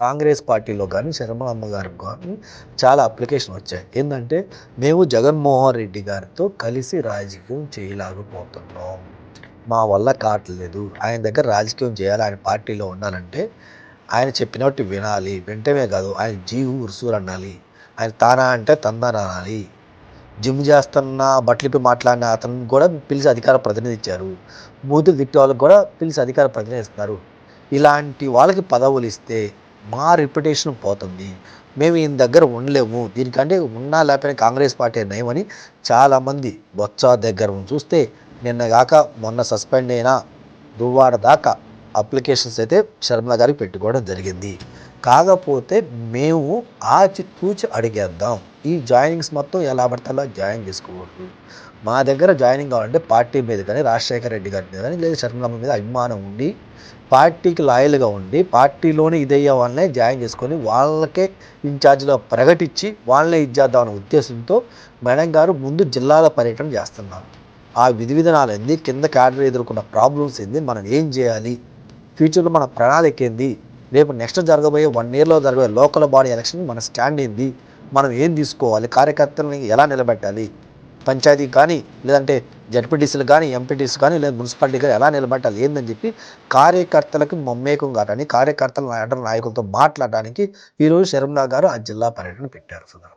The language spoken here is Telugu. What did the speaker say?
కాంగ్రెస్ పార్టీలో కానీ శర్మమ్మ గారికి కానీ చాలా అప్లికేషన్ వచ్చాయి. ఏంటంటే మేము జగన్మోహన్ రెడ్డి గారితో కలిసి రాజకీయం చేయలేకపోతున్నాం. మా వల్ల కావట్లేదు. ఆయన దగ్గర రాజకీయం చేయాలి ఆయన పార్టీలో ఉండాలంటే ఆయన చెప్పినట్టు వినాలి. వెంటనే కాదు ఆయన జీవు ఉరుసూరు అనాలి. ఆయన తానా అంటే తందానా అనాలి. జిమ్ చేస్తున్న బట్టలిపి మాట్లాడిన అతను కూడా పిలిచి అధికార ప్రతినిధి ఇచ్చారు. బూతులు తిట్టే వాళ్ళకి కూడా పిలిచి అధికార ప్రతినిధి ఇస్తున్నారు. ఇలాంటి వాళ్ళకి పదవులు ఇస్తే మా రిప్యుటేషన్ పోతుంది. మేము ఈయన దగ్గర ఉండలేము. దీనికంటే ఉన్నా లేకపోయినా కాంగ్రెస్ పార్టీ నయమని చాలామంది బొత్స దగ్గర చూస్తే నిన్నగాక మొన్న సస్పెండ్ అయిన దువ్వాడ దాకా అప్లికేషన్స్ అయితే శర్మ గారికి పెట్టుకోవడం జరిగింది. కాకపోతే మేము ఆచి తూచి అడిగేద్దాం. ఈ జాయినింగ్స్ మొత్తం ఎలా పడితే అలా జాయిన్ చేసుకోకూడదు. మా దగ్గర జాయినింగ్ కావాలంటే పార్టీ మీద కానీ రాజశేఖర రెడ్డి గారి మీద కానీ లేదా శర్మలమ్మ మీద అభిమానం ఉండి పార్టీకి లాయల్గా ఉండి పార్టీలోనే ఇదయ్యే వాళ్ళనే జాయిన్ చేసుకొని వాళ్ళకే ఇన్ఛార్జ్లో ప్రకటించి వాళ్ళనే ఇచ్చేద్దామనే ఉద్దేశంతో మేడం గారు ముందు జిల్లాల పర్యటన చేస్తున్నారు. ఆ విధి విధానాలు ఏంది? కింద క్యాడర్ ఎదుర్కొన్న ప్రాబ్లమ్స్ ఏంది? మనం ఏం చేయాలి? ఫ్యూచర్లో మన ప్రణాళిక ఏంది? రేపు నెక్స్ట్ జరగబోయే వన్ ఇయర్లో జరగబోయే లోకల్ బాడీ ఎలక్షన్ మన స్టాండ్ ఏంది? మనం ఏం తీసుకోవాలి? కార్యకర్తలని ఎలా నిలబెట్టాలి? పంచాయతీ కానీ లేదంటే జడ్పీటీసీలు కానీ ఎంపీటీసీ కానీ లేదా మున్సిపాలిటీ కానీ ఎలా నిలబెట్టాలి? ఏందని చెప్పి కార్యకర్తలకు మమ్మేకం కాదని కార్యకర్తల నాయకులతో మాట్లాడడానికి ఈరోజు శర్మలా గారు ఆ జిల్లా పర్యటన పెట్టారు. సుధా